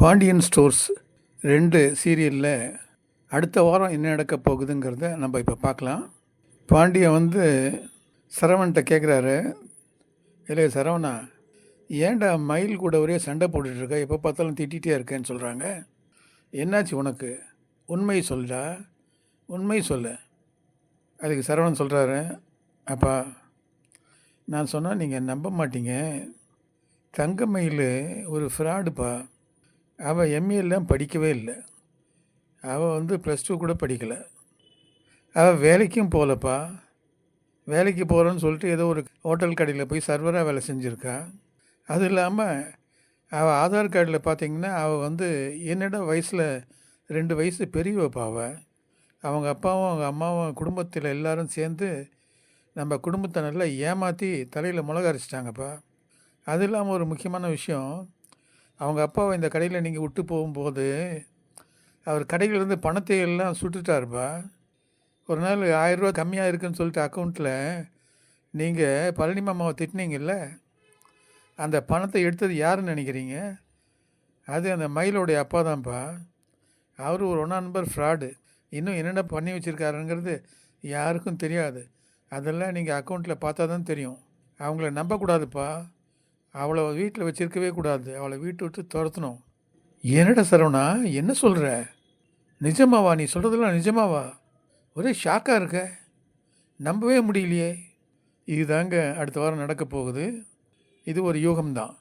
Pandian stores ரெண்டு சீரியலில் அடுத்த வாரம் என்ன நடக்க போகுதுங்கிறத நம்ம இப்போ பார்க்கலாம். பாண்டியன் வந்து சரவண்கிட்ட கேட்குறாரு இல்லை சரவணா ஏன்டா மயில் கூட ஒரே சண்டை போட்டுட்ருக்க எப்போ பார்த்தாலும் திட்டிகிட்டே இருக்கேன்னு சொல்கிறாங்க என்னாச்சு உனக்கு? உண்மை சொல்டா உண்மை சொல்லு. அதுக்கு சரவணன் சொல்கிறாரு அப்பா நான் சொன்னால் நீங்கள் நம்ப மாட்டீங்க. தங்கமயில் ஒரு ஃப்ராடுப்பா அவள் எம்ஏலாம் படிக்கவே இல்லை. அவள் வந்து ப்ளஸ் டூ கூட படிக்கலை. அவள் வேலைக்கும் போகலப்பா. வேலைக்கு போகிறேன்னு சொல்லிட்டு ஏதோ ஒரு ஹோட்டல் கடையில் போய் சர்வராக வேலை செஞ்சுருக்கா. அது இல்லாமல் அவள் ஆதார் கார்டில் பார்த்தீங்கன்னா அவள் வந்து என்னோட வயசில் ரெண்டு வயசு பெரியவப்பா அவள் அவங்க அப்பாவும் அவங்க அம்மாவும் குடும்பத்தில் எல்லாரும் சேர்ந்து நம்ம குடும்பத்தை நல்லா ஏமாற்றி தலையில் முளக அரைச்சிட்டாங்கப்பா அது இல்லாமல் ஒரு முக்கியமான விஷயம் அவங்க அப்பாவை இந்த கடையில் நீங்கள் விட்டு போகும்போது அவர் கடையிலேருந்து பணத்தை எல்லாம் சுட்டுட்டாருப்பா. ஒரு நாள் ஆயிரரூவா கம்மியாக இருக்குன்னு சொல்லிட்டு அக்கௌண்ட்டில் நீங்கள் பழனி மாமாவை திட்டினீங்கல்ல அந்த பணத்தை எடுத்தது யாருன்னு நினைக்கிறீங்க? அது அந்த மயிலோடைய அப்பா தான்ப்பா. அவர் ஒரு ஒன்றா நம்பர் ஃப்ராடு இன்னும் என்னென்ன பண்ணி வச்சுருக்காருங்கிறது யாருக்கும் தெரியாது. அதெல்லாம் நீங்கள் அக்கௌண்ட்டில் பார்த்தா தான் தெரியும். அவங்கள நம்பக்கூடாதுப்பா. அவளை வீட்டில் வச்சிருக்கவே கூடாது. அவளை வீட்டை விட்டு துரத்தணும். என்னடா சரவணா என்ன சொல்கிற நிஜமாவா? நீ சொல்கிறதெல்லாம் நிஜமாவா? ஒரே ஷாக்காக இருக்க. நம்பவே முடியலையே. இதுதாங்க அடுத்த வாரம் நடக்க போகுது. இது ஒரு யூகம்தான்.